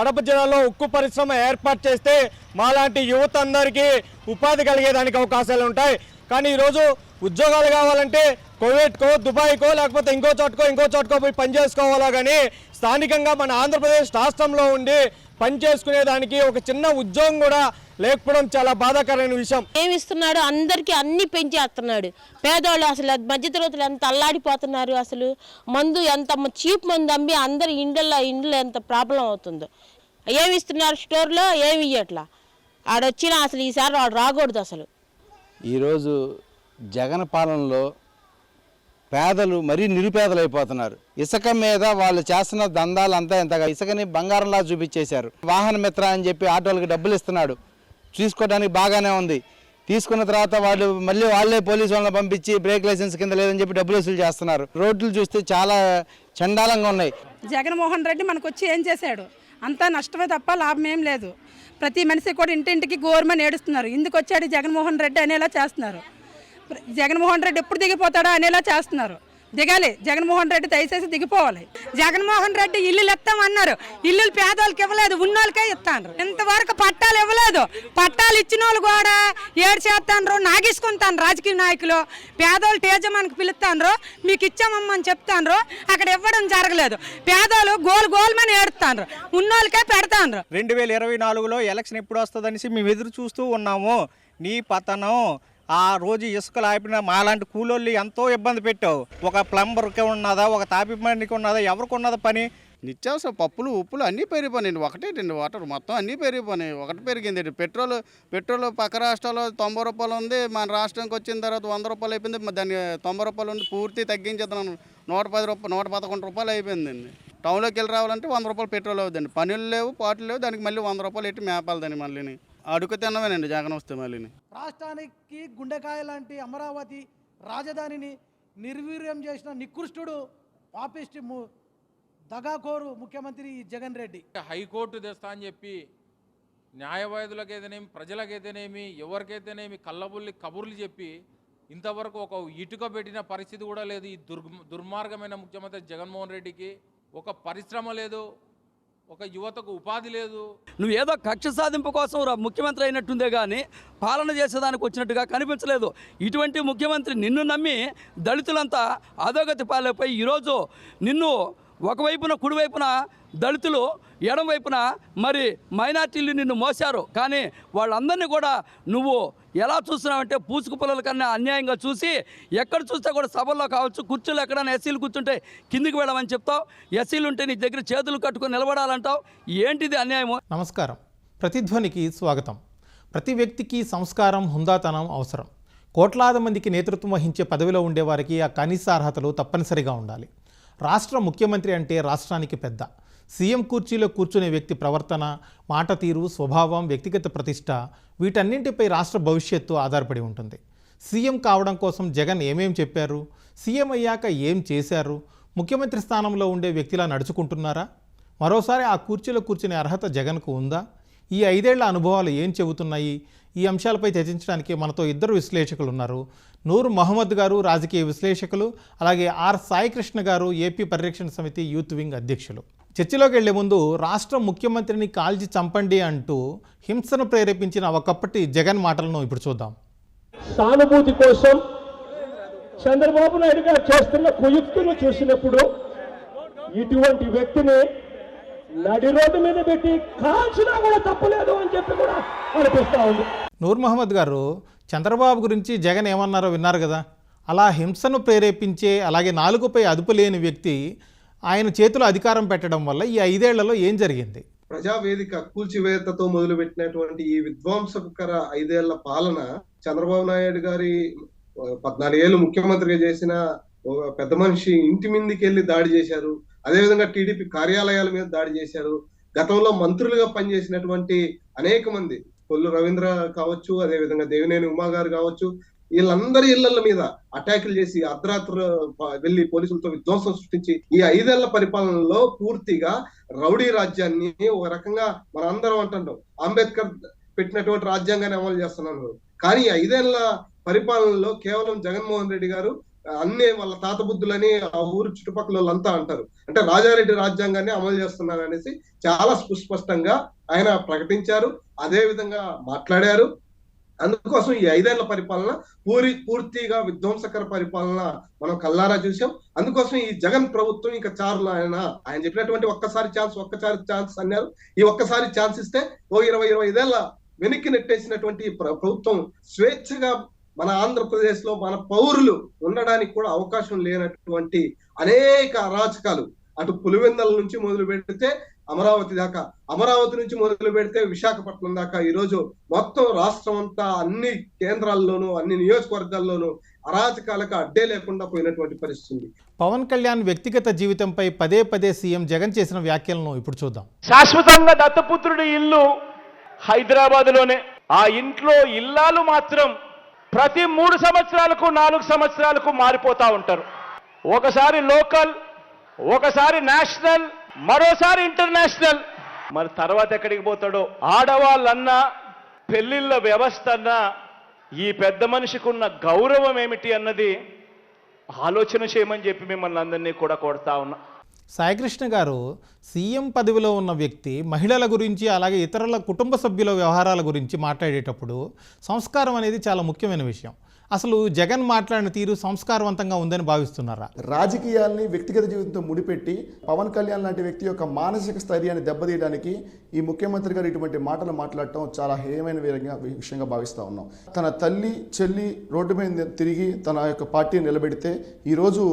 కడప జిల్లాలో ఉక్కు పరిశ్రమ ఏర్పాటు చేస్తే మాలాంటి యువత అందరికీ ఉపాధి కలిగేదానికి అవకాశాలు ఉంటాయి. కానీ ఈరోజు ఉద్యోగాలు కావాలంటే కువైట్కో దుబాయ్కో లేకపోతే ఇంకో చోటకో ఇంకో చోటకో పోయి పనిచేసుకోవాలా కానీ స్థానికంగా మన ఆంధ్రప్రదేశ్ రాష్ట్రంలో ఉండి పని చేసుకునేదానికి ఒక చిన్న ఉద్యోగం కూడా లేకపోవడం చాలా బాధాకరమైన విషయం. ఏమిస్తున్నాడు అందరికీ అన్ని పెంచేస్తున్నాడు. పేదవాళ్ళు అసలు మధ్యతరగతులు ఎంత అల్లాడిపోతున్నారు అసలు? మందు ఎంత చీప్ మందు అమ్మి అందరి ఇండ్ల ఇండ్లు ఎంత ప్రాబ్లం అవుతుందో. ఏమి ఇస్తున్నారు స్టోర్లో? ఏమి ఇవ్వట్లా ఆడొచ్చినా అసలు ఈసారి వాడు రాకూడదు అసలు. ఈరోజు జగన్ పాలనలో పేదలు మరీ నిరుపేదలు అయిపోతున్నారు ఇసుక మీద వాళ్ళు చేస్తున్న దందాలంతా ఎంతగా ఇసుకని బంగారంలా చూపించేశారు. వాహన మిత్ర అని చెప్పి ఆటోలకు డబ్బులు ఇస్తున్నాడు. తీసుకోవడానికి బాగానే ఉంది. తీసుకున్న తర్వాత వాళ్ళు మళ్ళీ వాళ్ళే పోలీసు వాళ్ళని పంపించి బ్రేక్ లైసెన్స్ కింద లేదని చెప్పి డబ్బులు వసూలు చేస్తున్నారు. రోడ్లు చూస్తే చాలా చండాలంగా ఉన్నాయి. జగన్మోహన్ రెడ్డి మనకు వచ్చి ఏం చేశాడు? అంతా నష్టమే తప్ప లాభం ఏం లేదు. ప్రతి మనిషి కూడా ఇంటింటికి గోర్మని ఏడుస్తున్నారు. ఇందుకు వచ్చాడు జగన్మోహన్ రెడ్డి అనేలా చేస్తున్నారు. జగన్మోహన్ రెడ్డి ఎప్పుడు దిగిపోతాడో అనేలా చేస్తున్నారు. దిగాలి. జగన్మోహన్ రెడ్డి దయచేసి దిగిపోవాలి. జగన్మోహన్ రెడ్డి ఇల్లులు ఇస్తామన్నారు ఇల్లులు పేదోళ్ళకి ఇవ్వలేదు ఉన్నోళ్ళకే ఇస్తాను ఇంతవరకు పట్టాలు ఇవ్వలేదు. పట్టాలు ఇచ్చిన వాళ్ళు కూడా ఏడు చేస్తాను నాగేసుకుంటాను రాజకీయ నాయకులు. పేదోళ్ళు తేజమానికి పిలుస్తాను మీకు ఇచ్చామమ్మని చెప్తాను అక్కడ ఇవ్వడం జరగలేదు. పేదోళ్ళు గోలు గోల్మని ఏడుతాను ఉన్నోళ్ళకే పెడతాను రెండు వేల ఇరవై నాలుగులో ఎలక్షన్ ఎప్పుడు వస్తుందనేసి మేము ఎదురు చూస్తూ ఉన్నాము. నీ పతనం ఆ రోజు ఇసుకలు ఆపిన మాలాంటి కూలోళ్ళు ఎంతో ఇబ్బంది పెట్టావు. ఒక ప్లంబర్కి ఉన్నదా ఒక తాపి పనికి ఉన్నదా ఎవరికి ఉన్నదా పని? నిత్యావసర పప్పులు ఉప్పులు అన్నీ పెరిగిపోయినాయి. ఒకటే రెండు వాటర్ మొత్తం అన్నీ పెరిగిపోయినాయి. ఒకటి పెరిగింది. పెట్రోల్ పెట్రోల్ పక్క రాష్ట్రాల్లో తొంభై రూపాయలు ఉంది. మన రాష్ట్రానికి వచ్చిన తర్వాత వంద రూపాయలు అయిపోయింది. దాన్ని తొంభై రూపాయలు ఉంది పూర్తి తగ్గించేద్దాం. నూట పది రూపాయలు నూట పదకొండు రూపాయలు అయిపోయిందండి. టౌన్లోకి వెళ్ళి రావాలంటే వంద రూపాయలు పెట్రోల్ అవుతుందండి పనులు లేవు పాటలు లేవు. దానికి మళ్ళీ వంద రూపాయలు ఎట్టి మేపాలి దాన్ని మళ్ళీని. అడుగు తిన్నవేనండి జగన్ వస్తే మళ్ళీని. రాష్ట్రానికి గుండెకాయ లాంటి అమరావతి రాజధానిని నిర్వీర్యం చేసిన నికృష్టుడు పాపిస్టి ము దగాకోరు ముఖ్యమంత్రి ఈ జగన్ రెడ్డి. హైకోర్టు తెస్తా అని చెప్పి న్యాయవాదులకైతేనేమి ప్రజలకైతేనేమి ఎవరికైతేనేమి కళ్ళబుల్లి కబుర్లు చెప్పి ఇంతవరకు ఒక ఇటుక పెట్టిన పరిస్థితి కూడా లేదు. ఈ దుర్మార్గమైన ముఖ్యమంత్రి జగన్మోహన్ రెడ్డికి ఒక పరిశ్రమ లేదు. ఒక యువతకు ఉపాధి లేదు. నువ్వు ఏదో కక్ష సాధింపు కోసం ముఖ్యమంత్రి అయినట్టుందే కానీ పాలన చేసేదానికి వచ్చినట్టుగా కనిపించలేదు. ఇటువంటి ముఖ్యమంత్రి నిన్ను నమ్మి దళితులంతా అధోగతి పాలైపోయి ఈరోజు నిన్ను ఒకవైపున కుడివైపున దళితులు ఎడమవైపున మరి మైనార్టీలు నిన్ను మోసారు కానీ వాళ్ళందరినీ కూడా నువ్వు ఎలా చూస్తున్నావంటే పూసుకు పిల్లల కన్నా అన్యాయంగా చూసి ఎక్కడ చూస్తే కూడా సభల్లో కావచ్చు కుర్చీలు ఎక్కడైనా ఎస్సీలు కూర్చుంటే కిందికి వెళ్ళమని చెప్తావు. ఎస్సీలు ఉంటే నీ దగ్గర చేతులు కట్టుకొని నిలబడాలంటావు. ఏంటిది అన్యాయము? నమస్కారం. ప్రతిధ్వనికి స్వాగతం. ప్రతి వ్యక్తికి సంస్కారం హుందాతనం అవసరం. కోట్లాది మందికి నేతృత్వం వహించే పదవిలో ఉండేవారికి ఆ కనీస అర్హతలు తప్పనిసరిగా ఉండాలి. రాష్ట్ర ముఖ్యమంత్రి అంటే రాష్ట్రానికి పెద్ద. సీఎం కుర్చీలో కూర్చునే వ్యక్తి ప్రవర్తన మాట తీరు స్వభావం వ్యక్తిగత ప్రతిష్ట వీటన్నింటిపై రాష్ట్ర భవిష్యత్తు ఆధారపడి ఉంటుంది. సీఎం కావడం కోసం జగన్ ఏమేం చెప్పారు? సీఎం అయ్యాక ఏం చేశారు? ముఖ్యమంత్రి స్థానంలో ఉండే వ్యక్తిలా నడుచుకుంటున్నారా? మరోసారి ఆ కుర్చీలో కూర్చునే అర్హత జగన్కు ఉందా? ఈ ఐదేళ్ళ అనుభవాలు ఏం చెబుతున్నాయి? ఈ అంశాలపై చర్చించడానికి మనతో ఇద్దరు విశ్లేషకులు ఉన్నారు నూర్ మహమ్మద్ గారు రాజకీయ విశ్లేషకులు అలాగే ఆర్ సాయికృష్ణ గారు ఏపీ పరిరక్షణ సమితి యూత్ వింగ్ అధ్యక్షులు. చర్చలోకి వెళ్ళే ముందు రాష్ట్ర ముఖ్యమంత్రిని కాల్చి చంపండి అంటూ హింసను ప్రేరేపించిన ఒకప్పటి జగన్ మాటలను ఇప్పుడు చూద్దాం. సానుభూతి కోసం చంద్రబాబు నాయుడు గారు చేస్తున్న కుయుక్తులు చూసినప్పుడు ఇటువంటి వ్యక్తిని నడి రోడ్డు మీద పెట్టి కాల్చినా కూడా తప్పలేదు అని చెప్పి కూడా అనిపిస్తా ఉంది. నూర్ మహమ్మద్ గారు చంద్రబాబు గురించి జగన్ ఏమన్నారో విన్నారు కదా. అలా హింసను ప్రేరేపించే అలాగే నాలుగుపై అదుపు లేని వ్యక్తి ఆయన చేతిలో అధికారం పెట్టడం వల్ల ఈ ఐదేళ్ళలో ఏం జరిగింది? ప్రజావేదిక కూల్చివేతతో మొదలుపెట్టినటువంటి ఈ విధ్వంసకర ఐదేళ్ళ పాలన చంద్రబాబు నాయుడు గారి పద్నాలుగేళ్ళు ముఖ్యమంత్రిగా చేసిన ఒక పెద్ద మనిషి ఇంటి మీదకి వెళ్ళి దాడి చేశారు. అదేవిధంగా టీడీపీ కార్యాలయాల మీద దాడి చేశారు. గతంలో మంత్రులుగా పనిచేసినటువంటి అనేక మంది కొల్లు రవీంద్ర కావచ్చు అదేవిధంగా దేవినేని ఉమా గారు కావచ్చు వీళ్ళందరి ఇళ్ళ మీద అటాకులు చేసి అర్ధరాత్రి వెళ్ళి పోలీసులతో విధ్వంసం సృష్టించి ఈ ఐదేళ్ళ పరిపాలనలో పూర్తిగా రౌడీ రాజ్యాన్ని ఒక రకంగా మన అందరం అంటుంటాం. అంబేద్కర్ పెట్టినటువంటి రాజ్యాంగాన్ని అమలు చేస్తున్నాను. కానీ ఐదేళ్ళ పరిపాలనలో కేవలం జగన్మోహన్ రెడ్డి గారు అన్ని వాళ్ళ తాత బుద్ధులని ఆ ఊరు చుట్టుపక్కల వాళ్ళంతా అంటారు. అంటే రాజారెడ్డి రాజ్యాంగాన్ని అమలు చేస్తున్నారు అనేసి చాలా సుస్పష్టంగా ఆయన ప్రకటించారు. అదే విధంగా మాట్లాడారు. అందుకోసం ఈ ఐదేళ్ళ పరిపాలన పూరి పూర్తిగా విధ్వంసకర పరిపాలన మనం కల్లారా చూసాం అందుకోసం ఈ జగన్ ప్రభుత్వం ఇంకా చార్లు ఆయన ఆయన చెప్పినటువంటి ఒక్కసారి ఛాన్స్ ఒక్కసారి ఛాన్స్ అన్నారు. ఈ ఒక్కసారి ఛాన్స్ ఇస్తే ఓ ఇరవై ఇరవై ఐదేళ్ళ వెనక్కి నెట్టేసినటువంటి ప్రభుత్వం స్వేచ్ఛగా మన ఆంధ్రప్రదేశ్లో మన పౌరులు ఉండడానికి కూడా అవకాశం లేనటువంటి అనేక అరాచకాలు. అటు పులివెందల నుంచి మొదలు పెడితే అమరావతి దాకా. అమరావతి నుంచి మొదలు పెడితే విశాఖపట్నం దాకా. ఈ రోజు మొత్తం రాష్ట్రం అంతా అన్ని కేంద్రాల్లోనూ అన్ని నియోజకవర్గాల్లోనూ అరాచకాలకు అడ్డే లేకుండా పోయినటువంటి పరిస్థితి ఉంది. పవన్ కళ్యాణ్ వ్యక్తిగత జీవితంపై పదే పదే సీఎం జగన్ చేసిన వ్యాఖ్యలను ఇప్పుడు చూద్దాం. శాశ్వతంగా దత్తపుత్రుడి ఇల్లు హైదరాబాద్లోనే. ఆ ఇంట్లో ఇల్లాలు మాత్రం ప్రతి మూడు సంవత్సరాలకు నాలుగు సంవత్సరాలకు మారిపోతా ఉంటారు. ఒకసారి లోకల్ ఒకసారి నేషనల్ మరోసారి ఇంటర్నేషనల్. మరి తర్వాత ఎక్కడికి పోతాడో? ఆడవాళ్ళన్నా పెళ్ళిళ్ళ వ్యవస్థ అన్నా ఈ పెద్ద మనిషికి ఉన్న గౌరవం ఏమిటి అన్నది ఆలోచన చేయమని చెప్పి మిమ్మల్ని అందరినీ కూడా కొడతా ఉన్నా. సాయికృష్ణ గారు సీఎం పదవిలో ఉన్న వ్యక్తి మహిళల గురించి అలాగే ఇతరుల కుటుంబ సభ్యుల వ్యవహారాల గురించి మాట్లాడేటప్పుడు సంస్కారం అనేది చాలా ముఖ్యమైన విషయం. అసలు జగన్ మాట్లాడిన తీరు సంస్కారవంతంగా ఉందని భావిస్తున్నారా? రాజకీయాల్ని వ్యక్తిగత జీవితంతో ముడిపెట్టి పవన్ కళ్యాణ్ లాంటి వ్యక్తి యొక్క మానసిక స్థైర్యాన్ని దెబ్బతీయడానికి ఈ ముఖ్యమంత్రి గారు ఇటువంటి మాటలు మాట్లాడటం చాలా హేయమైన విధంగా విషయంగా భావిస్తూ ఉన్నాం. తన తల్లి చెల్లి రోడ్డు మీద తిరిగి తన యొక్క పార్టీని నిలబెడితే ఈరోజు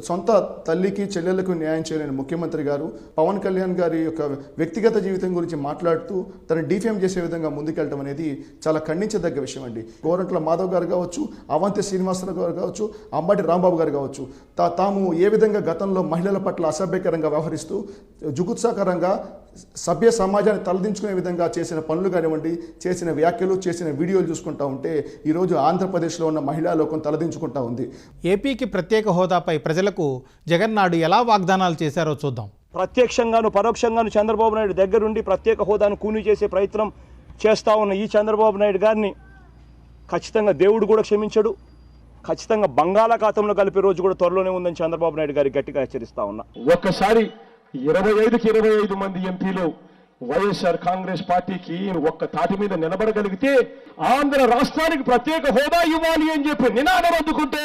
సొంత తల్లికి చెల్లెలకు న్యాయం చేయలేని ముఖ్యమంత్రి గారు పవన్ కళ్యాణ్ గారి యొక్క వ్యక్తిగత జీవితం గురించి మాట్లాడుతూ తను డిఫేమ్ చేసే విధంగా ముందుకెళ్ళడం అనేది చాలా ఖండించదగ్గ విషయం అండి. గోరంట్ల మాధవ్ గారు కావచ్చు అవంతి శ్రీనివాసరావు గారు కావచ్చు అంబాటి రాంబాబు గారు కావచ్చు తాము ఏ విధంగా గతంలో మహిళల పట్ల అసభ్యకరంగా వ్యవహరిస్తూ జుగుత్సాకరంగా సభ్య సమాజాన్ని తలదించుకునే విధంగా చేసిన పనులు కానివ్వండి చేసిన వ్యాఖ్యలు చేసిన వీడియోలు చూసుకుంటా ఉంటే ఈరోజు ఆంధ్రప్రదేశ్లో ఉన్న మహిళా లోకం తలదించుకుంటా ఉంది. ఏపీకి ప్రత్యేక హోదాపై ప్రజలకు జగన్ నాడు ఎలా వాగ్దానాలు చేశారో చూద్దాం. ప్రత్యక్షంగాను పరోక్షంగాను చంద్రబాబు నాయుడు దగ్గరుండి ప్రత్యేక హోదాను కూని చేసే ప్రయత్నం చేస్తా ఉన్న ఈ చంద్రబాబు నాయుడు గారిని ఖచ్చితంగా దేవుడు కూడా క్షమించడు. ఖచ్చితంగా బంగాళాఖాతంలో కలిపే రోజు కూడా త్వరలోనే ఉందని చంద్రబాబు నాయుడు గారి గట్టిగా హెచ్చరిస్తా ఉన్నా. ఒక్కసారి ఇరవై ఐదుకి ఇరవై ఐదు మంది ఎంపీలు వైఎస్ఆర్ కాంగ్రెస్ పార్టీకి ఒక్క తాటి మీద నిలబడగలిగితే ఆంధ్ర రాష్ట్రానికి ప్రత్యేక హోదా ఇవ్వాలి అని చెప్పి నినాదం అందుకుంటే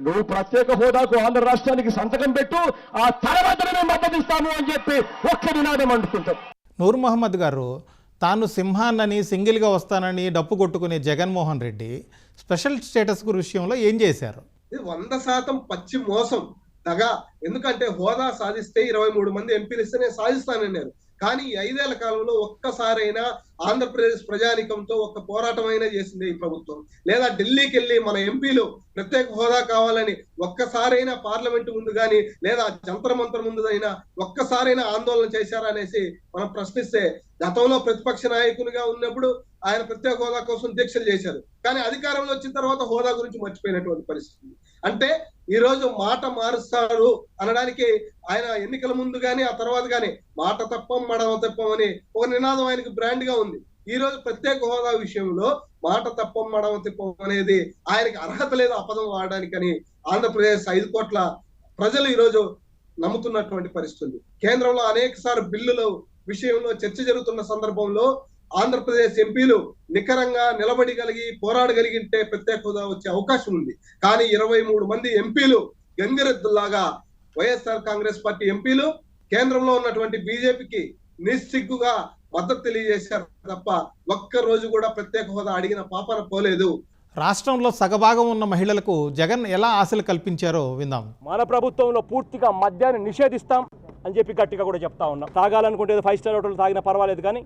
నువ్వు ప్రత్యేక హోదాకు ఆంధ్ర రాష్ట్రానికి సంతకం పెట్టు ఆ తర్వాత మేము మద్దతు ఇస్తాము అని చెప్పి ఒక్క నినాదం అందుకుంటాం. నూర్ మహమ్మద్ గారు తాను సింహాన్నని సింగిల్గా వస్తానని డప్పు కొట్టుకునే జగన్మోహన్ రెడ్డి స్పెషల్ స్టేటస్ విషయంలో ఏం చేశారు? వంద శాతం పచ్చి మోసం. దగా ఎందుకంటే హోదా సాధిస్తే ఇరవై మూడు మంది ఎంపీలు ఇస్తే నేను సాధిస్తానన్నారు. కానీ ఈ ఐదేళ్ళ కాలంలో ఒక్కసారైనా ఆంధ్రప్రదేశ్ ప్రజానికంతో ఒక్క పోరాటం అయినా చేసింది ఈ ప్రభుత్వం. లేదా ఢిల్లీకి వెళ్ళి మన ఎంపీలు ప్రత్యేక హోదా కావాలని ఒక్కసారైనా పార్లమెంట్ ముందు కానీ లేదా జంతర మంతర్ ముందు అయినా ఒక్కసారైనా ఆందోళన చేశారా అనేసి మనం ప్రశ్నిస్తే గతంలో ప్రతిపక్ష నాయకునిగా ఉన్నప్పుడు ఆయన ప్రత్యేక హోదా కోసం దీక్షలు చేశారు. కానీ అధికారంలో వచ్చిన తర్వాత హోదా గురించి మర్చిపోయినటువంటి పరిస్థితి. అంటే ఈ రోజు మాట మారుస్తారు అనడానికి ఆయన ఎన్నికల ముందు కానీ ఆ తర్వాత కానీ మాట తప్పం మడవ తప్పం అని ఒక నినాదం ఆయనకు బ్రాండ్గా ఉంది. ఈ రోజు ప్రత్యేక హోదా విషయంలో మాట తప్పం మడవ తిప్పం అనేది ఆయనకి అర్హత లేదు అపదం వాడడానికని ఆంధ్రప్రదేశ్ ఐదు కోట్ల ప్రజలు ఈరోజు నమ్ముతున్నటువంటి పరిస్థితి కేంద్రంలో అనేక సార్లు బిల్లుల విషయంలో చర్చ జరుగుతున్న సందర్భంలో ఆంధ్రప్రదేశ్ ఎంపీలు నికరంగా నిలబడిగలిగి పోరాడగలిగింటే ప్రత్యేక హోదా వచ్చే అవకాశం ఉంది. కానీ ఇరవై మూడు మంది ఎంపీలు గంగిరెద్దులాగా వైఎస్ఆర్ కాంగ్రెస్ పార్టీ ఎంపీలు కేంద్రంలో ఉన్నటువంటి బీజేపీకి నిస్సిగ్గుగా మద్దతు తెలియజేశారు తప్ప ఒక్క రోజు కూడా ప్రత్యేక హోదా అడిగిన పాపన పోలేదు. రాష్ట్రంలో సగభాగం ఉన్న మహిళలకు జగన్ ఎలా ఆశలు కల్పించారో విందాం. మన ప్రభుత్వంలో పూర్తిగా మద్యాన్ని నిషేధిస్తాం అని చెప్పి గట్టిగా కూడా చెప్తా ఉన్నాం. తాగాలనుకుంటే ఫైవ్ స్టార్ హోటల్ తాగినా పర్వాలేదు కానీ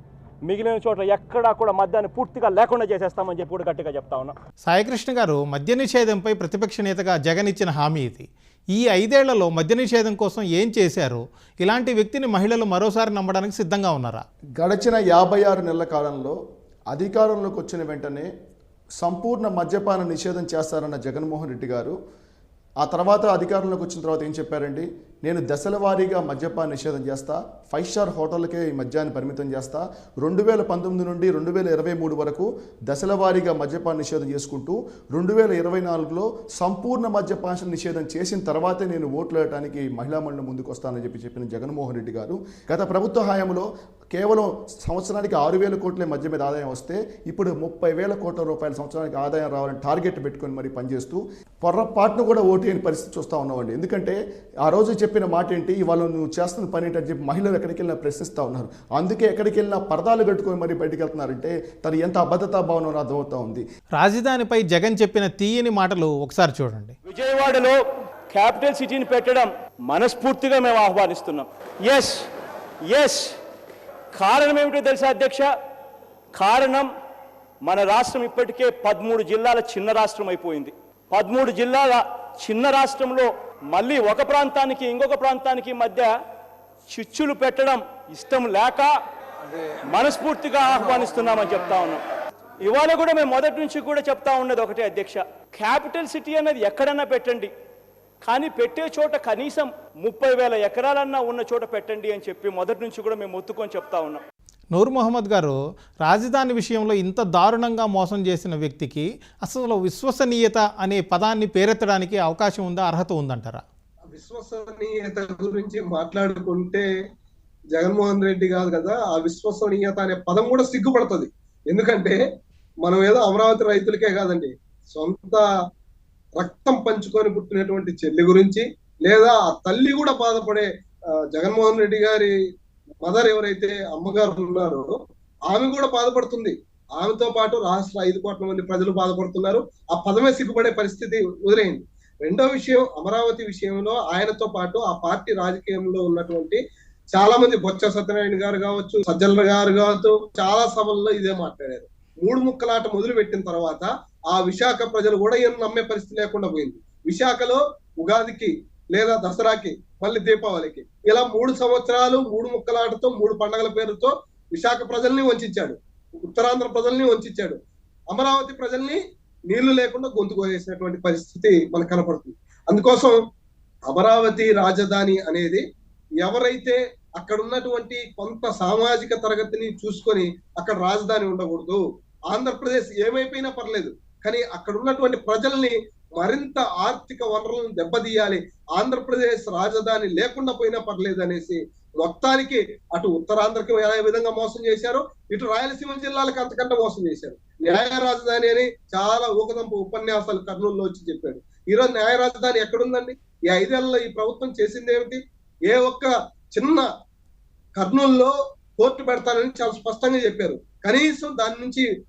మిగిలిన చోట్ల ఎక్కడా కూడా మద్యాన్ని పూర్తిగా లేకుండా చేసేస్తామని చెప్పి కూడా గట్టిగా చెప్తా ఉన్నాం. సాయికృష్ణ గారు మద్య నిషేధంపై ప్రతిపక్ష నేతగా జగన్ ఇచ్చిన హామీ ఇది. ఈ ఐదేళ్ళలో మద్య నిషేధం కోసం ఏం చేశారు? ఇలాంటి వ్యక్తిని మహిళలు మరోసారి నమ్మడానికి సిద్ధంగా ఉన్నారా? గడిచిన యాభై ఆరు నెలల కాలంలో అధికారంలోకి వచ్చిన వెంటనే సంపూర్ణ మద్యపాన నిషేధం చేస్తారన్న జగన్మోహన్ రెడ్డి గారు ఆ తర్వాత అధికారంలోకి వచ్చిన తర్వాత ఏం చెప్పారండి? నేను దశల వారీగా మద్యపాన నిషేధం చేస్తా ఫైవ్ స్టార్ హోటల్కే ఈ మద్యాన్ని పరిమితం చేస్తా. రెండు వేల పంతొమ్మిది నుండి రెండు వేల ఇరవై మూడు వరకు దశల వారీగా మద్యపాన నిషేధం చేసుకుంటూ రెండు వేల ఇరవై నాలుగులో సంపూర్ణ మద్యపాన నిషేధం చేసిన తర్వాతే నేను ఓట్లు వేయడానికి మహిళా మండలి ముందుకు వస్తానని చెప్పి చెప్పిన జగన్మోహన్ రెడ్డి గారు. గత ప్రభుత్వ హయాంలో కేవలం సంవత్సరానికి ఆరు వేల కోట్ల మధ్య మీద ఆదాయం వస్తే ఇప్పుడు ముప్పై వేల కోట్ల రూపాయల సంవత్సరానికి ఆదాయం రావాలని టార్గెట్ పెట్టుకొని మరి పనిచేస్తూ పొర్రపాటును కూడా ఓటు అయిన పరిస్థితి చూస్తూ ఉన్నామండి. ఎందుకంటే ఆ రోజు చెప్పిన మాట ఏంటి? ఇవాళ నువ్వు చేస్తున్న పని ఏంటి అని చెప్పి మహిళలు ఎక్కడికి వెళ్ళినా ప్రశ్నిస్తూ ఉన్నారు. అందుకే ఎక్కడికి వెళ్ళినా పరదాలు కట్టుకొని మరి బయటికి వెళ్తున్నారంటే తను ఎంత అబద్ధతా భావన అర్థమవుతా ఉంది. రాజధానిపై జగన్ చెప్పిన తీయని మాటలు ఒకసారి చూడండి. విజయవాడలో క్యాపిటల్ సిటీని పెట్టడం మనస్ఫూర్తిగా మేము ఆహ్వానిస్తున్నాం. ఎస్ ఎస్ కారణం ఏమిటో తెలుసా అధ్యక్ష? కారణం మన రాష్ట్రం ఇప్పటికే పదమూడు జిల్లాల చిన్న రాష్ట్రం అయిపోయింది. పదమూడు జిల్లాల చిన్న రాష్ట్రంలో మళ్ళీ ఒక ప్రాంతానికి ఇంకొక ప్రాంతానికి మధ్య చిచ్చులు పెట్టడం ఇష్టం లేక మనస్ఫూర్తిగా ఆహ్వానిస్తున్నామని చెప్తా ఉన్నాం. ఇవాళ కూడా మేము మొదటి నుంచి కూడా చెప్తా ఉన్నది ఒకటే అధ్యక్ష. క్యాపిటల్ సిటీ అనేది ఎక్కడన్నా పెట్టండి. కానీ పెట్టే చోట కనీసం ముప్పై వేల ఎకరాలన్నా ఉన్న చోట పెట్టండి అని చెప్పి మొదటి నుంచి కూడా మేము ఒత్తుకొని చెప్తా ఉన్నాం. నూర్ మొహమ్మద్ గారు రాజధాని విషయంలో ఇంత దారుణంగా మోసం చేసిన వ్యక్తికి అసలు విశ్వసనీయత అనే పదాన్ని పేరెత్తడానికి అవకాశం ఉందా అర్హత ఉందంటారా? విశ్వసనీయత గురించి మాట్లాడుకుంటే జగన్మోహన్ రెడ్డి కాదు కదా ఆ విశ్వసనీయత అనే పదం కూడా సిగ్గుపడుతుంది. ఎందుకంటే మనం ఏదో అమరావతి రైతులకే కాదండి సొంత రక్తం పంచుకొని పుట్టినటువంటి చెల్లి గురించి లేదా ఆ తల్లి కూడా బాధపడే జగన్మోహన్ రెడ్డి గారి మదర్ ఎవరైతే అమ్మగారు ఉన్నారో ఆమె కూడా బాధపడుతుంది. ఆమెతో పాటు రాష్ట్ర ఐదు కోట్ల మంది ప్రజలు బాధపడుతున్నారు. ఆ పదమే సిగ్గుపడే పరిస్థితి వదిలేయండి. రెండో విషయం అమరావతి విషయంలో ఆయనతో పాటు ఆ పార్టీ రాజకీయంలో ఉన్నటువంటి చాలా మంది బొత్స సత్యనారాయణ గారు కావచ్చు సజ్జల గారు కావచ్చు చాలా సభల్లో ఇదే మాట్లాడారు. మూడు ముక్కలాట మొదలు పెట్టిన తర్వాత ఆ విశాఖ ప్రజలు కూడా ఈయన నమ్మే పరిస్థితి లేకుండా పోయింది. విశాఖలో ఉగాదికి లేదా దసరాకి మళ్ళీ దీపావళికి. ఇలా మూడు సంవత్సరాలు మూడు ముక్కలాటతో మూడు పండగల పేరుతో విశాఖ ప్రజల్ని వంచాడు ఉత్తరాంధ్ర ప్రజల్ని వంచాడు అమరావతి ప్రజల్ని నీళ్ళు లేకుండా గొంతు కోసేసినటువంటి పరిస్థితి మనకు కనపడుతుంది. అందుకోసం అమరావతి రాజధాని అనేది ఎవరైతే అక్కడ ఉన్నటువంటి కొంత సామాజిక తరగతిని చూసుకొని అక్కడ రాజధాని ఉండకూడదు. ఆంధ్రప్రదేశ్ ఏమైపోయినా పర్లేదు. కానీ అక్కడ ఉన్నటువంటి ప్రజల్ని మరింత ఆర్థిక వనరులను దెబ్బతీయాలి. ఆంధ్రప్రదేశ్ రాజధాని లేకుండా పోయినా పర్లేదు అనేసి మొత్తానికి అటు ఉత్తరాంధ్రకి ఏ విధంగా మోసం చేశారు ఇటు రాయలసీమ జిల్లాలకు అంతకంటే మోసం చేశారు. న్యాయ రాజధాని అని చాలా ఊకదంపు ఉపన్యాసాలు కర్నూలులో వచ్చి చెప్పాడు. ఈరోజు న్యాయ రాజధాని ఎక్కడుందండి? ఈ ఐదేళ్ళలో ఈ ప్రభుత్వం చేసింది ఏమిటి? ఏ ఒక్క చిన్న కర్నూలులో కోర్టు పెడతానని చాలా స్పష్టంగా చెప్పారు. కనీసం దాని నుంచి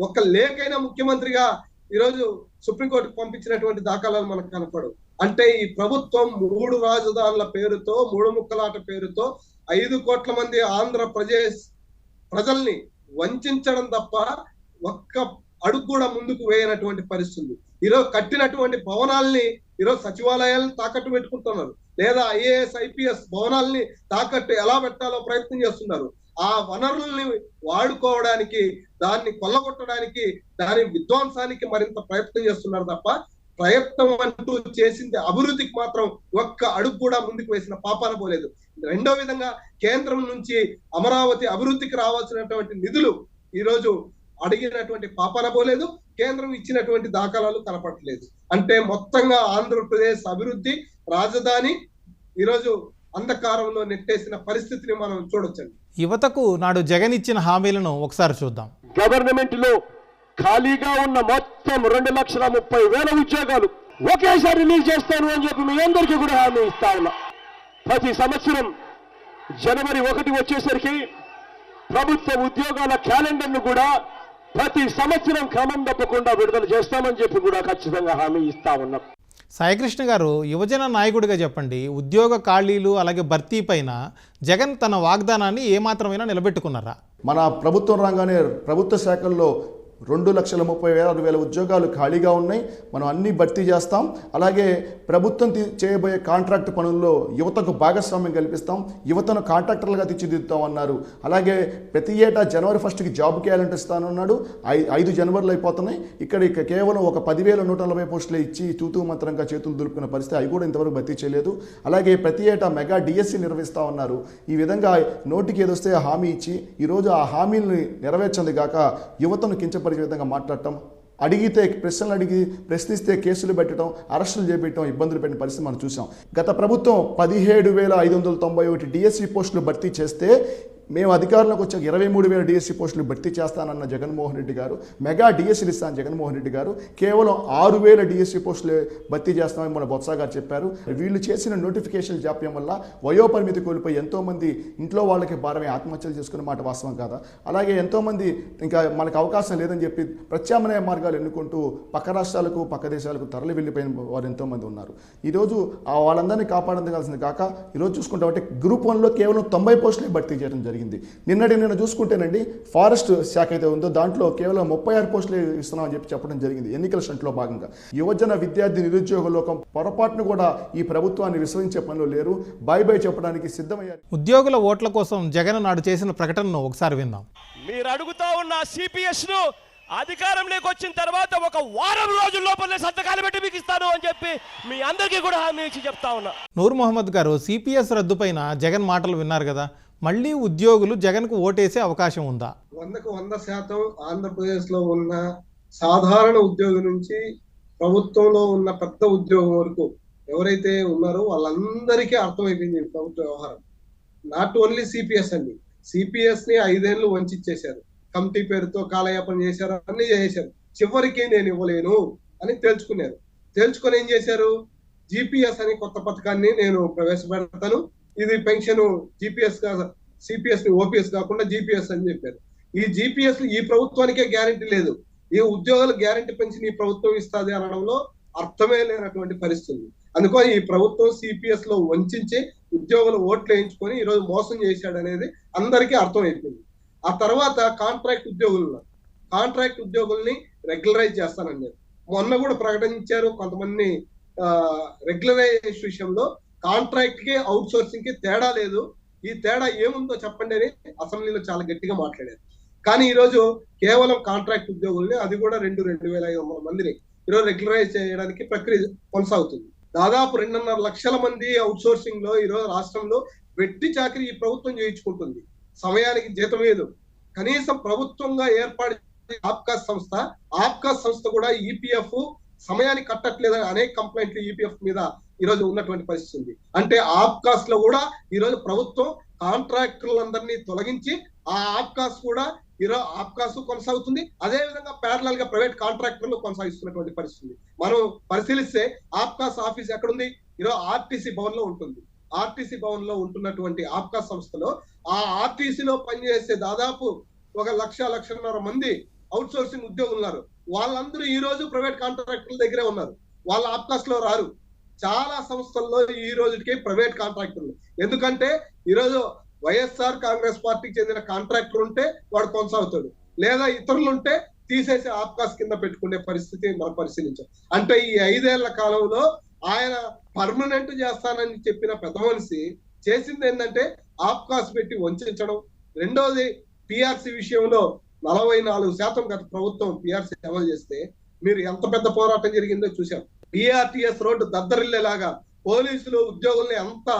ఒక్క లేకైనా ముఖ్యమంత్రిగా ఈరోజు సుప్రీంకోర్టుకు పంపించినటువంటి దాఖలాలు మనకు కనపడవు. అంటే ఈ ప్రభుత్వం మూడు రాజధానుల పేరుతో మూడు ముక్కలాట పేరుతో ఐదు కోట్ల మంది ఆంధ్రప్రదేశ్ ప్రజల్ని వంచడం తప్ప ఒక్క అడుగు కూడా ముందుకు వేయనటువంటి పరిస్థితి ఈరోజు కట్టినటువంటి భవనాల్ని ఈరోజు సచివాలయాలను తాకట్టు పెట్టుకుంటున్నారు. లేదా ఐఏఎస్ ఐపీఎస్ భవనాల్ని తాకట్టు ఎలా పెట్టాలో ప్రయత్నం చేస్తున్నారు. ఆ వనరుల్ని వాడుకోవడానికి దాన్ని కొల్లగొట్టడానికి దాని విధ్వంసానికి మరింత ప్రయత్నం చేస్తున్నారు తప్ప ప్రయత్నం అంటూ చేసింది అభివృద్ధికి మాత్రం ఒక్క అడుగు కూడా ముందుకు వేసిన పాపాన పోలేదు. రెండో విధంగా కేంద్రం నుంచి అమరావతి అభివృద్ధికి రావాల్సినటువంటి నిధులు ఈ రోజు అడిగినటువంటి పాపాన పోలేదు. కేంద్రం ఇచ్చినటువంటి దాఖలాలు కనపడలేదు అంటే మొత్తంగా ఆంధ్రప్రదేశ్ అభివృద్ధి రాజధాని ఈరోజు అంధకారంలో నెట్టేసిన పరిస్థితిని మనం చూడొచ్చండి. యువతకు నాడు జగన్ ఇచ్చిన హామీలను ఒకసారి చూద్దాం. గవర్నమెంట్లో ఖాళీగా ఉన్న మొత్తం రెండు లక్షల ముప్పై వేల ఉద్యోగాలు ఒకేసారి రిలీజ్ చేస్తాను అని చెప్పి మీ అందరికీ కూడా హామీ ఇస్తా ఉన్నా. ప్రతి సంవత్సరం జనవరి ఒకటి వచ్చేసరికి ప్రభుత్వ ఉద్యోగాల క్యాలెండర్ను కూడా ప్రతి సంవత్సరం క్రమం తప్పకుండా విడుదల చేస్తామని చెప్పి కూడా ఖచ్చితంగా హామీ ఇస్తా ఉన్నాం. సాయికృష్ణ గారు యువజన నాయకుడిగా చెప్పండి ఉద్యోగ ఖాళీలు అలాగే భర్తీ పైన జగన్ తన వాగ్దానాన్ని ఏమాత్రమైనా నిలబెట్టుకున్నారా? మన ప్రభుత్వం రాగానే ప్రభుత్వ శాఖల్లో రెండు లక్షల ముప్పై వేల వేల ఉద్యోగాలు ఖాళీగా ఉన్నాయి. మనం అన్నీ భర్తీ చేస్తాం. అలాగే ప్రభుత్వం తీ- చేయబోయే కాంట్రాక్ట్ పనుల్లో యువతకు భాగస్వామ్యం కల్పిస్తాం. యువతను కాంట్రాక్టర్లుగా తీర్చిదిద్దుతాం అన్నారు. అలాగే ప్రతి ఏటా జనవరి ఫస్ట్కి జాబ్ క్యాలెండర్ ఇస్తానన్నాడు. ఐ ఐదు జనవరిలో అయిపోతున్నాయి. ఇక్కడ ఇక కేవలం ఒక పదివేల నూట నలభై పోస్టులు ఇచ్చి తూతూ మంత్రంగా చేతులు దులుపుకున్న పరిస్థితి అవి కూడా ఇంతవరకు భర్తీ చేయలేదు. అలాగే ప్రతి ఏటా మెగా డిఎస్సి నిర్వహిస్తా ఉన్నారు ఈ విధంగా నోటికి ఏదొస్తే హామీ ఇచ్చి ఈరోజు ఆ హామీల్ని నెరవేర్చంది కాక యువతను కించపరిచే విధంగా మాట్లాడటం అడిగితే ప్రశ్నలు అడిగి ప్రశ్నిస్తే కేసులు పెట్టడం అరెస్టులు చేపట్టడం ఇబ్బందులు పెట్టిన పరిస్థితి మనం చూసాం గత ప్రభుత్వం పదిహేడు వేల ఐదు వందల తొంభై ఒకటి డిఎస్సి పోస్టులు భర్తీ చేస్తే మేము అధికారంలోకి వచ్చాక ఇరవై మూడు వేల డిఎస్సి పోస్టులు భర్తీ చేస్తానన్న జగన్మోహన్ రెడ్డి గారు మెగా డిఎస్సీలు ఇస్తాను జగన్మోహన్ రెడ్డి గారు కేవలం ఆరు వేల డిఎస్సీ పోస్టులు భర్తీ చేస్తామని మన బొత్స గారు చెప్పారు. వీళ్ళు చేసిన నోటిఫికేషన్ జాప్యం వల్ల వయోపరిమితి కోల్పోయి ఎంతోమంది ఇంట్లో వాళ్ళకి భారమే ఆత్మహత్యలు చేసుకున్న మాట వాస్తవం కాదా? అలాగే ఎంతోమంది ఇంకా మనకు అవకాశం లేదని చెప్పి ప్రత్యామ్నాయ మార్గాలు ఎన్నుకుంటూ పక్క రాష్ట్రాలకు పక్క దేశాలకు తరలి వెళ్ళిపోయిన వారు ఎంతోమంది ఉన్నారు. ఈరోజు ఆ వాళ్ళందరినీ కాపాడగలసింది కాక ఈరోజు చూసుకుంటామంటే గ్రూప్ వన్లో కేవలం తొంభై పోస్టులే భర్తీ చేయడం జరిగింది. నిన్నటి నిన్న చూసుకుంటేనండి ఫారెస్ట్ శాఖ అయితే ఉందో దాంట్లో కేవలం ముప్పై ఆరు పోస్టులు ఇస్తున్నామని చెప్పి చెప్పడం జరిగింది. ఎన్నికల స్టంట్లో భాగంగా. యువజన విద్యార్థి నిరుద్యోగ లోకం పొరపాటును కూడా ఈ ప్రభుత్వాన్ని విశ్వసించే పనిలో లేరు. బాయ్ బాయ్ చెప్పడానికి సిద్ధమయ్యారు. ఉద్యోగుల ఓట్ల కోసం జగన్ నాడు చేసిన ప్రకటనను ఒకసారి విందాం. మీరు అడుగుతా ఉన్న సిపిఎస్ను అధికారంలోకి వచ్చిన తర్వాత ఒక వారం రోజుల లోపలనే సంతకాలు పెట్టి మీకు ఇస్తాను అని చెప్పి మీ అందరికీ కూడా హామీ ఇచ్చి చెప్తా ఉన్నా. నూర్ మొహమ్మద్ గారు సిపిఎస్ రద్దుపైన జగన్ మాటలు విన్నారు కదా. మళ్ళీ ఉద్యోగులు జగన్కు ఓటేసే అవకాశం ఉందా? వందకు వంద శాతం ఆంధ్రప్రదేశ్లో ఉన్న సాధారణ ఉద్యోగి నుంచి ప్రభుత్వంలో ఉన్న పెద్ద ఉద్యోగం వరకు ఎవరైతే ఉన్నారో వాళ్ళందరికీ అర్థమైపోయింది ప్రభుత్వ వ్యవహారం. నాట్ ఓన్లీ సిపిఎస్ అండి. సిపిఎస్ని ఐదేళ్ళు వంచిచ్చేశారు. కమిటీ పేరుతో కాలయాపన చేశారు అన్ని చేశారు చివరికి నేను ఇవ్వలేను అని తెలుసుకున్నారు తెలుసుకొని ఏం చేశారు? జిపిఎస్ అని కొత్త పథకాన్ని నేను ప్రవేశపెడతాను. ఇది పెన్షన్ జిపిఎస్ సిపిఎస్ని ఓపీఎస్ కాకుండా జిపిఎస్ అని చెప్పారు. ఈ జిపిఎస్ ఈ ప్రభుత్వానికే గ్యారంటీ లేదు. ఈ ఉద్యోగాల గ్యారంటీ పెన్షన్ ఈ ప్రభుత్వం ఇస్తుంది అనడంలో అర్థమే లేనటువంటి పరిస్థితి అందుకని ఈ ప్రభుత్వం సిపిఎస్లో వంచి ఉద్యోగులు ఓట్లు వేయించుకొని ఈ రోజు మోసం చేశాడు అనేది అందరికీ అర్థమైపోయింది. ఆ తర్వాత కాంట్రాక్ట్ ఉద్యోగులు కాంట్రాక్ట్ ఉద్యోగుల్ని రెగ్యులరైజ్ చేస్తానన్నారు. మొన్న కూడా ప్రకటించారు కొంతమంది రెగ్యులరైజ్ విషయంలో కాంట్రాక్ట్కి అవుట్ సోర్సింగ్కి తేడా లేదు. ఈ తేడా ఏముందో చెప్పండి అని అసెంబ్లీలో చాలా గట్టిగా మాట్లాడారు. కానీ ఈ రోజు కేవలం కాంట్రాక్ట్ ఉద్యోగుల్ని అది కూడా రెండు రెండు వేల ఐదు వందల మందిని ఈరోజు రెగ్యులరైజ్ చేయడానికి ప్రక్రియ కొనసాగుతుంది. దాదాపు రెండున్నర లక్షల మంది అవుట్ సోర్సింగ్లో ఈరోజు రాష్ట్రంలో వెట్టి చాకరీ ఈ ప్రభుత్వం చేయించుకుంటుంది. సమయానికి జీతం లేదు. కనీసం ప్రభుత్వంగా ఏర్పాటు ఆప్కాస్ సంస్థ ఆప్కాస్ సంస్థ కూడా ఈపీఎఫ్ సమయానికి కట్టట్లేదని అనేక కంప్లైంట్లు ఈపీఎఫ్ మీద ఈరోజు ఉన్నటువంటి పరిస్థితి ఉంది. అంటే ఆప్కాస్లో కూడా ఈ రోజు ప్రభుత్వం కాంట్రాక్టర్లందరినీ తొలగించి ఆ ఆప్కాస్ కూడా ఈరోజు ఆప్కాస్ కొనసాగుతుంది. అదే విధంగా ప్యారలల్గా ప్రైవేట్ కాంట్రాక్టర్లు కొనసాగిస్తున్నటువంటి పరిస్థితి మనం పరిశీలిస్తే ఆప్కాస్ ఆఫీస్ ఎక్కడుంది? ఈరోజు ఆర్టీసీ భవన్లో ఉంటుంది. ఆర్టీసీ భవన్లో ఉంటున్నటువంటి ఆప్కాస్ సంస్థలో ఆ ఆర్టీసీలో పనిచేసే దాదాపు ఒక లక్ష లక్షన్నర మంది అవుట్ సోర్సింగ్ ఉద్యోగులు ఉన్నారు. వాళ్ళందరూ ఈ రోజు ప్రైవేట్ కాంట్రాక్టర్ల దగ్గరే ఉన్నారు. వాళ్ళ ఆప్కాస్లో రారు. చాలా సంస్థల్లో ఈ రోజుకి ప్రైవేట్ కాంట్రాక్టర్లు ఎందుకంటే ఈరోజు వైఎస్ఆర్ కాంగ్రెస్ పార్టీకి చెందిన కాంట్రాక్టర్ ఉంటే వాడు కొనసాగుతాడు. లేదా ఇతరులు ఉంటే తీసేసి ఆప్కాస్ కింద పెట్టుకునే పరిస్థితి మనం పరిశీలించాం. అంటే ఈ ఐదేళ్ళ కాలంలో ఆయన పర్మనెంట్ చేస్తానని చెప్పిన పెద్ద మనిషి చేసింది ఏంటంటే ఆప్కాస్ పెట్టి వంచడం. రెండోది పిఆర్సీ విషయంలో నలభై నాలుగు శాతం గత ప్రభుత్వం పిఆర్సీ అమలు చేస్తే మీరు ఎంత పెద్ద పోరాటం జరిగిందో చూసాం డిఆర్టీఎస్ రోడ్డు దద్దరిల్లేలాగా పోలీసులు ఉద్యోగుల్ని ఎంత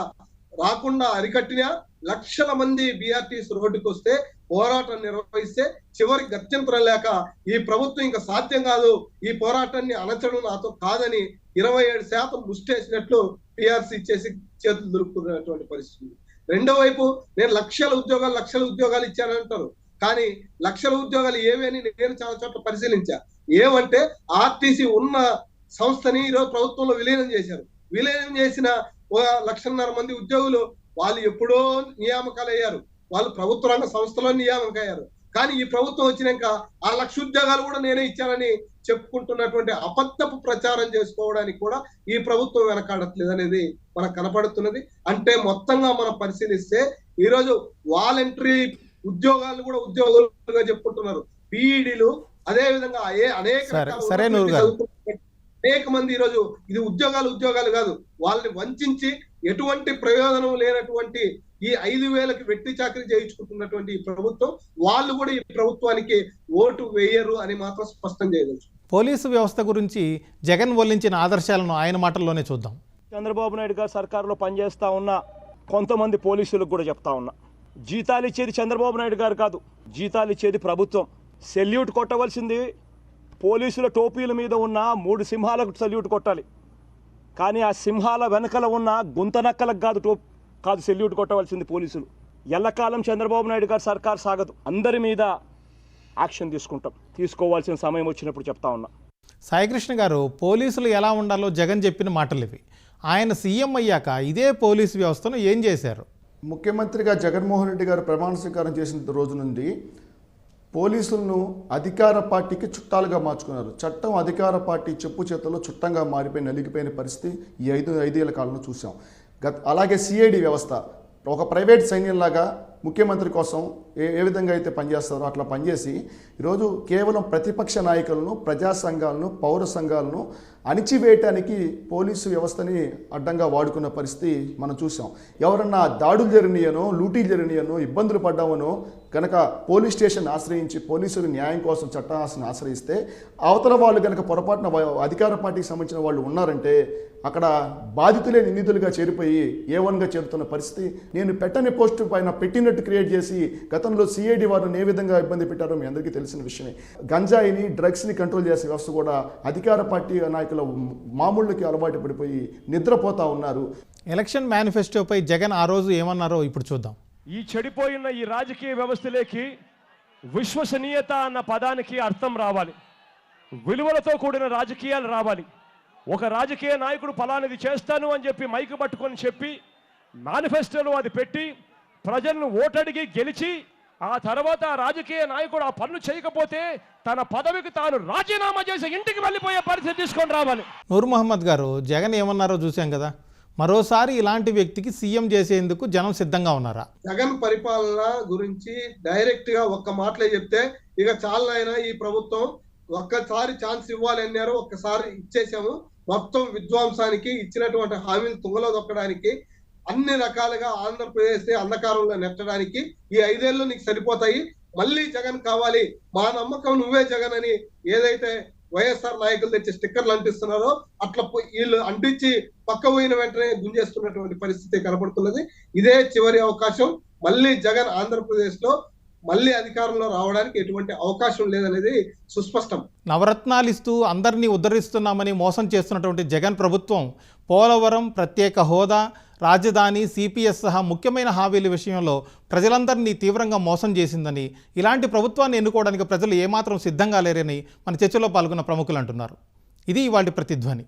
రాకుండా అరికట్టినా లక్షల మంది బిఆర్టీఎస్ రోడ్డుకు వస్తే పోరాటం నిర్వహిస్తే చివరి గత్యంతరం లేక ఈ ప్రభుత్వం ఇంకా సాధ్యం కాదు. ఈ పోరాటాన్ని అణచడం నాతో కాదని ఇరవై ఏడు శాతం ముష్టేసినట్లు పిఆర్సీ చేసి చేతులు దొరుకుతున్నటువంటి పరిస్థితి రెండో వైపు నేను లక్షల ఉద్యోగాలు లక్షల ఉద్యోగాలు ఇచ్చానంటారు కానీ లక్షల ఉద్యోగాలు ఏవి అని నేను చాలా చోట్ల పరిశీలించా. ఏమంటే ఆర్టీసీ ఉన్న సంస్థని ఈరోజు ప్రభుత్వంలో విలీనం చేశారు. విలీనం చేసిన ఒక లక్షన్నర మంది ఉద్యోగులు వాళ్ళు ఎప్పుడో నియామకాలు అయ్యారు వాళ్ళు ప్రభుత్వ రంగ సంస్థలో నియామకం అయ్యారు కానీ ఈ ప్రభుత్వం వచ్చినాక ఆ లక్ష ఉద్యోగాలు కూడా నేనే ఇచ్చానని చెప్పుకుంటున్నటువంటి అబద్ధపు ప్రచారం చేసుకోవడానికి కూడా ఈ ప్రభుత్వం వెనకాడట్లేదు అనేది మనకు కనపడుతున్నది. అంటే మొత్తంగా మనం పరిశీలిస్తే ఈరోజు వాలంటరీ ఉద్యోగాలు కూడా ఉద్యోగులుగా చెప్పుకుంటున్నారు. బీఈడీలు అదే విధంగా ఏ అనేక సరే, అనేక మంది ఈరోజు ఇది ఉద్యోగాలు ఉద్యోగాలు కాదు. వాళ్ళని వంచి ఎటువంటి ప్రయోజనం లేనటువంటి ఈ ఐదు వేలకి వెట్టి చాకరీ చేయించుకుంటున్నటువంటి ఈ ప్రభుత్వం వాళ్ళు కూడా ఈ ప్రభుత్వానికి ఓటు వేయరు అని మాత్రం స్పష్టం చేయవచ్చు పోలీసు వ్యవస్థ గురించి జగన్ వల్లించిన ఆదర్శాలను ఆయన మాటల్లోనే చూద్దాం. చంద్రబాబు నాయుడు గారు సర్కారులో పనిచేస్తా ఉన్న కొంతమంది పోలీసులకు కూడా చెప్తా ఉన్నా. జీతాలు ఇచ్చేది చంద్రబాబు నాయుడు గారు కాదు జీతాలు ఇచ్చేది ప్రభుత్వం. సెల్యూట్ కొట్టవలసింది పోలీసుల టోపీల మీద ఉన్న మూడు సింహాలకు సెల్యూట్ కొట్టాలి. కానీ ఆ సింహాల వెనకల ఉన్న గుంతనక్కలకు కాదు టో కాదు సెల్యూట్ కొట్టవలసింది పోలీసులు. ఎల్లకాలం చంద్రబాబు నాయుడు గారు సర్కార్ సాగదు. అందరి మీద యాక్షన్ తీసుకుంటాం. తీసుకోవాల్సిన సమయం వచ్చినప్పుడు చెప్తా ఉన్నా. సాయికృష్ణ గారు పోలీసులు ఎలా ఉండాలో జగన్ చెప్పిన మాటలు ఇవి ఆయన సీఎం అయ్యాక ఇదే పోలీసు వ్యవస్థను ఏం చేశారు? ముఖ్యమంత్రిగా జగన్మోహన్ రెడ్డి గారు ప్రమాణ స్వీకారం చేసిన రోజు నుండి పోలీసులను అధికార పార్టీకి చుట్టాలుగా మార్చుకున్నారు. చట్టం అధికార పార్టీ చెప్పు చేతుల్లో చుట్టంగా మారిపోయి నలిగిపోయిన పరిస్థితి ఈ ఐదు ఐదేళ్ళ కాలంలో చూసాం గత అలాగే సిఐడి వ్యవస్థ ఒక ప్రైవేట్ సైన్యంలాగా ముఖ్యమంత్రి కోసం ఏ ఏ విధంగా అయితే పనిచేస్తారో అట్లా పనిచేసి ఈరోజు కేవలం ప్రతిపక్ష నాయకులను ప్రజా సంఘాలను పౌర సంఘాలను అణిచివేయటానికి పోలీసు వ్యవస్థని అడ్డంగా వాడుకున్న పరిస్థితి మనం చూసాం ఎవరన్నా దాడులు జరిగినాయనో లూటీ జరిగినాయనో ఇబ్బందులు పడ్డామనో కనుక పోలీస్ స్టేషన్ ఆశ్రయించి పోలీసులు న్యాయం కోసం చట్టాన్ని ఆశ్రయిస్తే అవతల వాళ్ళు కనుక పొరపాటున అధికార పార్టీకి సంబంధించిన వాళ్ళు ఉన్నారంటే అక్కడ బాధితులే నిందితులుగా చేరిపోయి ఏ వన్గా చేరుతున్న పరిస్థితి నేను పెట్టని పోస్టు పైన పెట్టినట్టు క్రియేట్ చేసి గతంలో సిఐడి వారిని ఏ విధంగా ఇబ్బంది పెట్టారో మీ అందరికీ తెలిసిన విషయమే. గంజాయిని డ్రగ్స్ని కంట్రోల్ చేసే వ్యవస్థ కూడా అధికార పార్టీ నాయకుల మామూళ్ళకి అలవాటు పడిపోయి నిద్రపోతా ఉన్నారు. ఎలక్షన్ మేనిఫెస్టోపై జగన్ ఆ రోజు ఏమన్నారో ఇప్పుడు చూద్దాం. ఈ చెడిపోయిన ఈ రాజకీయ వ్యవస్థలోకి విశ్వసనీయత అన్న పదానికి అర్థం రావాలి. విలువలతో కూడిన రాజకీయాలు రావాలి. ఒక రాజకీయ నాయకుడు ఫలానిది చేస్తాను అని చెప్పి మైకు పట్టుకొని చెప్పి మేనిఫెస్టోలో అది పెట్టి ప్రజలను ఓటడిగి గెలిచి ఆ తర్వాత ఆ రాజకీయ నాయకుడు ఆ పనులు చేయకపోతే తన పదవికి తాను రాజీనామా చేసి ఇంటికి వెళ్ళిపోయే పరిస్థితి తీసుకొని రావాలి. నూర్ మహమ్మద్ గారు జగన్ ఏమన్నారో చూసాం కదా. మరోసారి ఇలాంటి వ్యక్తికి సీఎం చేసేందుకు జనం సిద్ధంగా ఉన్నారా? జగన్ పరిపాలన గురించి డైరెక్ట్గా ఒక్క మాటలే చెప్తే ఇక చాలనైనా ఈ ప్రభుత్వం ఒక్కసారి ఛాన్స్ ఇవ్వాలి అన్నారు ఒక్కసారి ఇచ్చేసాము మొత్తం విధ్వంసానికి ఇచ్చినటువంటి హామీలు తుంగలో దొక్కడానికి అన్ని రకాలుగా ఆంధ్రప్రదేశ్ని అంధకారంలో నెట్టడానికి ఈ ఐదేళ్ళు నీకు సరిపోతాయి. మళ్ళీ జగన్ కావాలి. మా నమ్మకం నువ్వే జగన్ అని ఏదైతే వైఎస్ఆర్ నాయకులు తెచ్చి స్టిక్కర్లు అంటిస్తున్నారో అట్లా వీళ్ళు అంటించి పక్క పోయిన వెంటనే గుంజేస్తున్నటువంటి పరిస్థితి కనబడుతున్నది ఇదే చివరి అవకాశం. మళ్ళీ జగన్ ఆంధ్రప్రదేశ్లో మళ్ళీ అధికారంలో రావడానికి ఎటువంటి అవకాశం లేదనేది సుస్పష్టం. నవరత్నాలు ఇస్తూ అందరినీ ఉద్ధరిస్తున్నామని మోసం చేస్తున్నటువంటి జగన్ ప్రభుత్వం పోలవరం ప్రత్యేక హోదా రాజధాని సిపిఎస్ సహా ముఖ్యమైన హామీల విషయంలో ప్రజలందరినీ తీవ్రంగా మోసం చేసిందని ఇలాంటి ప్రభుత్వాన్ని ఎన్నుకోవడానికి ప్రజలు ఏమాత్రం సిద్ధంగా లేరని మన చర్చలో పాల్గొన్న ప్రముఖులు అంటున్నారు. ఇది ఇవాళ ప్రతిధ్వని.